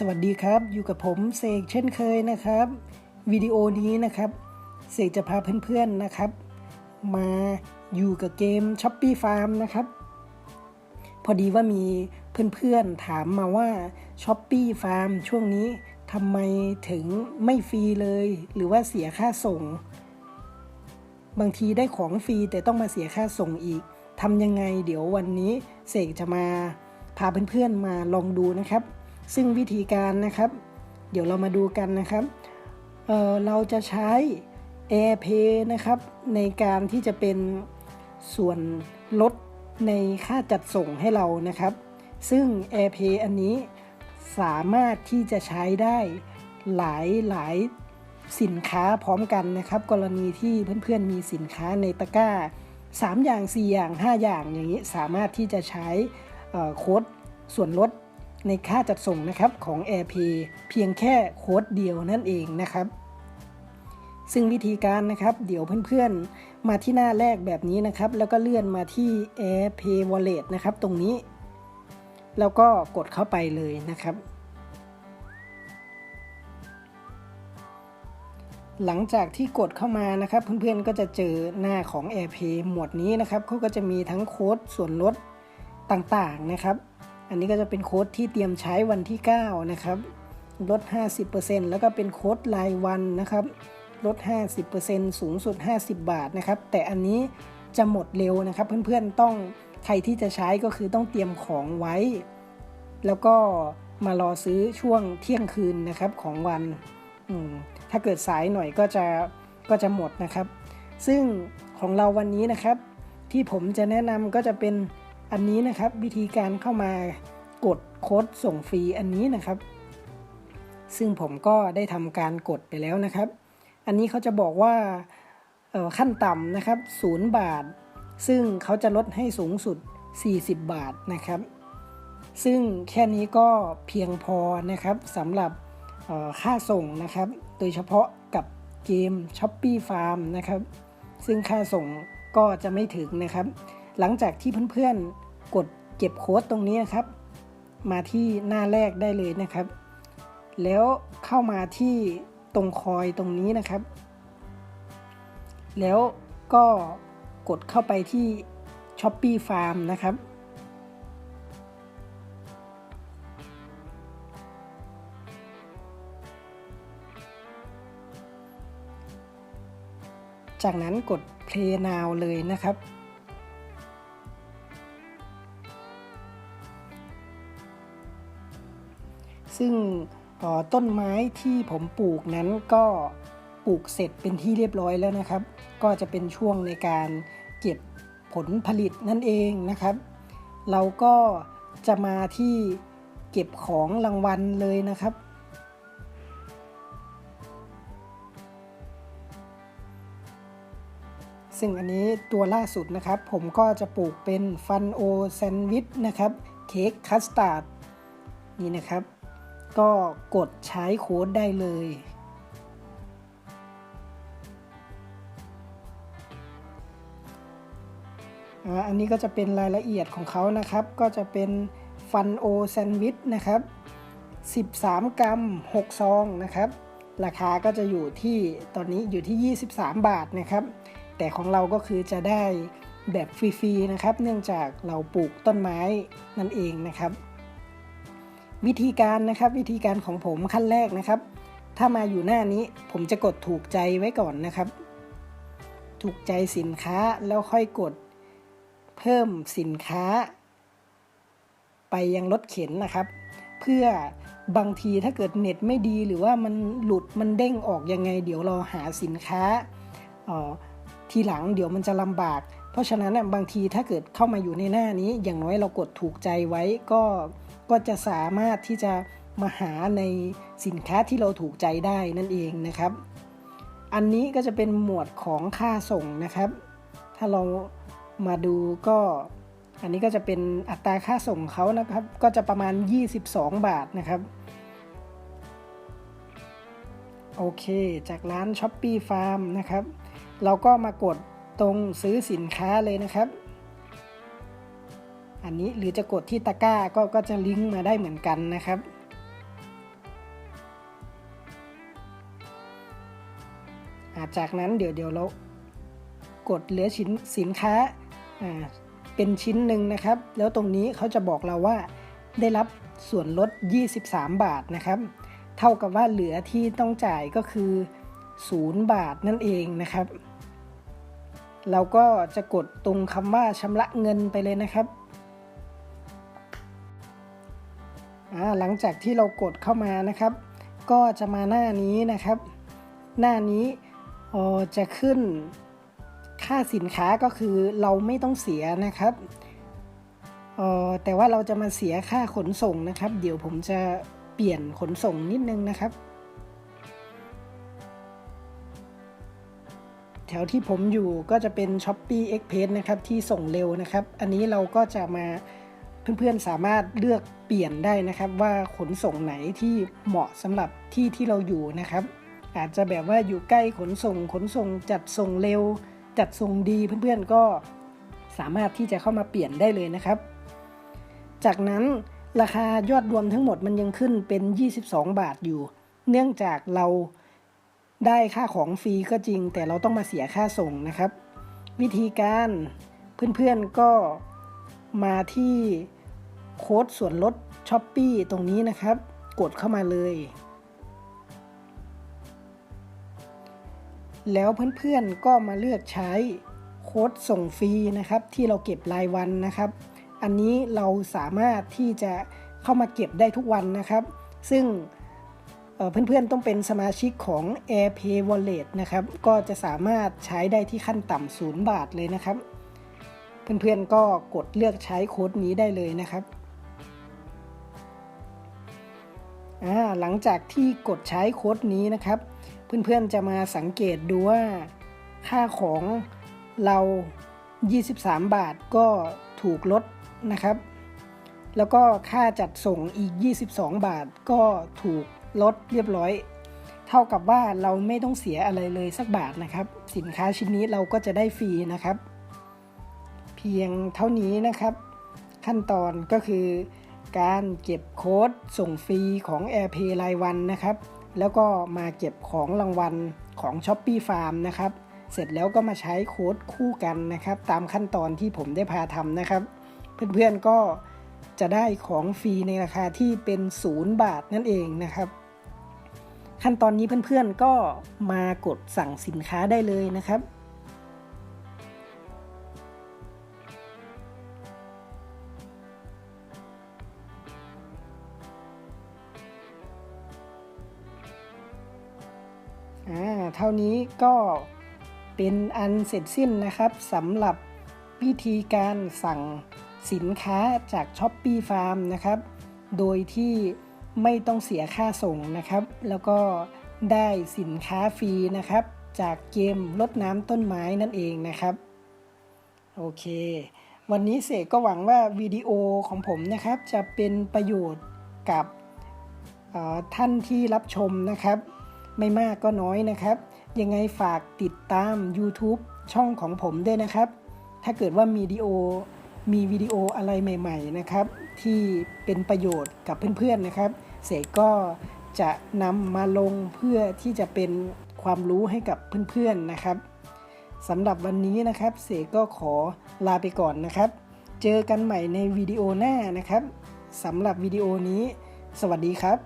สวัสดีครับ อยู่กับผมเสกเช่นเคยนะครับวิดีโอนี้นะครับเสกจะพาเพื่อนๆนะครับ มาอยู่กับเกม s h o p ปี้ฟาร์มนะครับ พอดีว่ามีเพื่อนๆถามมาว่า s h o p ปี้ฟาร์มช่วงนี้ทำไมถึงไม่ฟรีเลย หรือว่าเสียค่าส่ง บางทีได้ของฟรีแต่ต้องมาเสียค่าส่งอีกทำยังไง เดี๋ยววันนี้เสกจะมาพาเพื่อนๆมาลองดูนะครับ ซึ่งวิธีการนะครับ เดี๋ยวเรามาดูกันนะครับเเราจะใช้ AirPay นะครับ ในการที่จะเป็นส่วนลดในค่าจัดส่งให้เรานะครับ ซึ่ง AirPay อันนี้สามารถที่จะใช้ได้หลายหลายสินค้าพร้อมกันนะครับ กรณีที่เพื่อนๆมีสินค้าในตะกร้า 3 อย่าง 4 อย่าง 5 อย่างอย่างนี้สามารถที่จะใช้โค้ดส่วนลด ในค่าจัดส่งนะครับของ AirPay เพียงแค่โค้ดเดียวนั่นเองนะครับ ซึ่งวิธีการนะครับ เดี๋ยวเพื่อนๆ มาที่หน้าแรกแบบนี้นะครับ แล้วก็เลื่อนมาที่ AirPay Wallet นะครับ ตรงนี้ แล้วก็กดเข้าไปเลยนะครับ หลังจากที่กดเข้ามานะครับ เพื่อนๆก็จะเจอหน้าของ AirPay หมวดนี้นะครับเขาก็จะมีทั้งโค้ดส่วนลดต่างๆนะครับ อันนี้ก็จะเป็นโค้ดที่เตรียมใช้วันที่ 9 นะครับลด 50%แล้วก็เป็นโค้ดรายวันนะครับลด 50%สูงสุด 50 บาทนะครับ แต่อันนี้จะหมดเร็วนะครับ เพื่อนๆต้องใครที่จะใช้ก็คือต้องเตรียมของไว้ แล้วก็มารอซื้อช่วงเที่ยงคืนนะครับของวันถ้าเกิดสายหน่อยก็จะก็จะหมดนะครับ ซึ่งของเราวันนี้นะครับ ที่ผมจะแนะนำก็จะเป็น อันนี้นะครับวิธีการเข้ามากดโค้ดส่งฟรีอันนี้นะครับ ซึ่งผมก็ได้ทำการกดไปแล้วนะครับ อันนี้เขาจะบอกว่าขั้นต่ำนะครับ0บาท ซึ่งเขาจะลดให้สูงสุด 40 บาทนะครับ ซึ่งแค่นี้ก็เพียงพอนะครับสำหรับค่าส่งนะครับ โดยเฉพาะกับเกม s h o p ปี้ฟาร์มนะครับ ซึ่งค่าส่งก็จะไม่ถึงนะครับ หลังจากที่เพื่อนๆ กดเก็บโค้ดตรงนี้ครับ มาที่หน้าแรกได้เลยนะครับ แล้วเข้ามาที่ตรงคอยตรงนี้นะครับ แล้วก็กดเข้าไปที่ s h o p ปี้ฟาร์มนะครับ จากนั้นกด Play Now เลยนะครับ ซึ่งต้นไม้ที่ผมปลูกนั้นก็ปลูกเสร็จเป็นที่เรียบร้อยแล้วนะครับ ก็จะเป็นช่วงในการเก็บผลผลิตนั่นเองนะครับ เราก็จะมาที่เก็บของรางวัลเลยนะครับ ซึ่งอันนี้ตัวล่าสุดนะครับ ผมก็จะปลูกเป็นฟันโอแซนด์วิชนะครับ เค้กคัสตาร์ดนี่นะครับ ก็กดใช้โค้ดได้เลย อันนี้ก็จะเป็นรายละเอียดของเขานะครับ ก็จะเป็นฟันโอแซนด์วิชนะครับ 13 กรัม 6 ซองนะครับ ราคาก็จะอยู่ที่ตอนนี้อยู่ที่ 23 บาทนะครับ แต่ของเราก็คือจะได้แบบฟรีๆนะครับ เนื่องจากเราปลูกต้นไม้นั่นเองนะครับ วิธีการนะครับวิธีการของผมขั้นแรกนะครับ ถ้ามาอยู่หน้านี้ผมจะกดถูกใจไว้ก่อนนะครับ ถูกใจสินค้าแล้วค่อยกดเพิ่มสินค้า ไปยังรถเข็นนะครับ เพื่อบางทีถ้าเกิดเน็ตไม่ดีหรือว่ามันหลุดมันเด้งออกยังไง เดี๋ยวเราหาสินค้าทีหลังเดี๋ยวมันจะลำบาก เพราะฉะนั้นบางทีถ้าเกิดเข้ามาอยู่ในหน้านี้อย่างน้อยเรากดถูกใจไว้ก็ ก็จะสามารถที่จะมาหาในสินค้าที่เราถูกใจได้นั่นเองนะครับ อันนี้ก็จะเป็นหมวดของค่าส่งนะครับ ถ้าเรามาดูก็ อันนี้ก็จะเป็นอัตราค่าส่งเขานะครับ ก็จะประมาณ 22 บาทนะครับ โอเค จากร้าน s h o p ปี้ฟาร์มนะครับ เราก็มากดตรงซื้อสินค้าเลยนะครับ อันนี้หรือจะกดที่ตะกร้าก็ก็จะลิงก์มาได้เหมือนกันนะครับจากนั้นเดี๋ยวเดี๋ยวเรากดเหลือชิ้นสินค้าเป็นชิ้นหนึ่งนะครับ แล้วตรงนี้เขาจะบอกเราว่าได้รับส่วนลด 23 บาทนะครับ เท่ากับว่าเหลือที่ต้องจ่ายก็คือ 0 บาทนั่นเองนะครับ เราก็จะกดตรงคำว่าชำระเงินไปเลยนะครับ หลังจากที่เรากดเข้ามานะครับ ก็จะมาหน้านี้นะครับ หน้านี้จะขึ้นค่าสินค้าก็คือเราไม่ต้องเสียนะครับแต่ว่าเราจะมาเสียค่าขนส่งนะครับ เดี๋ยวผมจะเปลี่ยนขนส่งนิดนึงนะครับ แถวที่ผมอยู่ก็จะเป็น s h อ p e e Express นะครับที่ส่งเร็วนะครับ อันนี้เราก็จะมา เพื่อนๆสามารถเลือกเปลี่ยนได้นะครับว่าขนส่งไหนที่เหมาะสำหรับที่ที่เราอยู่นะครับ อาจจะแบบว่าอยู่ใกล้ขนส่ง ขนส่งจัดส่งเร็ว จัดส่งดีเพื่อนๆก็สามารถที่จะเข้ามาเปลี่ยนได้เลยนะครับ จากนั้นราคายอดรวมทั้งหมดมันยังขึ้นเป็น 22 บาทอยู่ เนื่องจากเราได้ค่าของฟรีก็จริง แต่เราต้องมาเสียค่าส่งนะครับ วิธีการเพื่อนๆก็มาที่ โค้ดส่วนลด s h อ p e e ตรงนี้นะครับ กดเข้ามาเลย แล้วเพื่อนๆก็มาเลือกใช้โค้ดส่งฟรีนะครับ ที่เราเก็บรายวันนะครับ อันนี้เราสามารถที่จะเข้ามาเก็บได้ทุกวันนะครับ ซึ่งเพื่อนๆต้องเป็นสมาชิกของ AirPay Wallet นะครับ ก็จะสามารถใช้ได้ที่ขั้นต่ำศูนย์บาทเลยนะครับ เพื่อนๆก็กดเลือกใช้โค้ดนี้ได้เลยนะครับ หลังจากที่กดใช้โค้ดนี้นะครับ เพื่อนๆจะมาสังเกตดูว่า ค่าของเรา 23 บาทก็ถูกลดนะครับ แล้วก็ค่าจัดส่งอีก 22 บาทก็ถูกลดเรียบร้อย เท่ากับว่าเราไม่ต้องเสียอะไรเลยสักบาทนะครับ สินค้าชิ้นนี้เราก็จะได้ฟรีนะครับ เพียงเท่านี้นะครับ ขั้นตอนก็คือ การเก็บโค้ดส่งฟรีของ AirPay รายวันนะครับ แล้วก็มาเก็บของรางวัลของ s h อ p e e Farm นะครับ เสร็จแล้วก็มาใช้โค้ดคู่กันนะครับ ตามขั้นตอนที่ผมได้พาทำนะครับ เพื่อนๆก็จะได้ของฟรีในราคาที่เป็น 0 บาทนั่นเองนะครับ ขั้นตอนนี้เพื่อนๆก็มากดสั่งสินค้าได้เลยนะครับ เท่านี้ก็เป็นอันเสร็จสิ้นนะครับสำหรับวิธีการสั่งสินค้าจาก s h อ p e e Farm นะครับ โดยที่ไม่ต้องเสียค่าส่งนะครับ แล้วก็ได้สินค้าฟรีนะครับ จากเกมลดน้ำต้นไม้นั่นเองนะครับ โอเค วันนี้เสกก็หวังว่าวิดีโอของผมนะครับ จะเป็นประโยชน์กับท่านที่รับชมนะครับ ไม่มากก็น้อยนะครับ ยังไงฝากติดตาม YouTube ช่องของผมด้วยนะครับ ถ้าเกิดว่ามีดีโอมีวิดีโออะไรใหม่ ๆ นะครับ ที่เป็นประโยชน์กับเพื่อนๆนะครับ เสกก็จะนำมาลงเพื่อที่จะเป็นความรู้ให้กับเพื่อนๆนะครับสำหรับวันนี้นะครับ เสกก็ขอลาไปก่อนนะครับ เจอกันใหม่ในวิดีโอหน้านะครับสำหรับวิดีโอนี้ สวัสดีครับ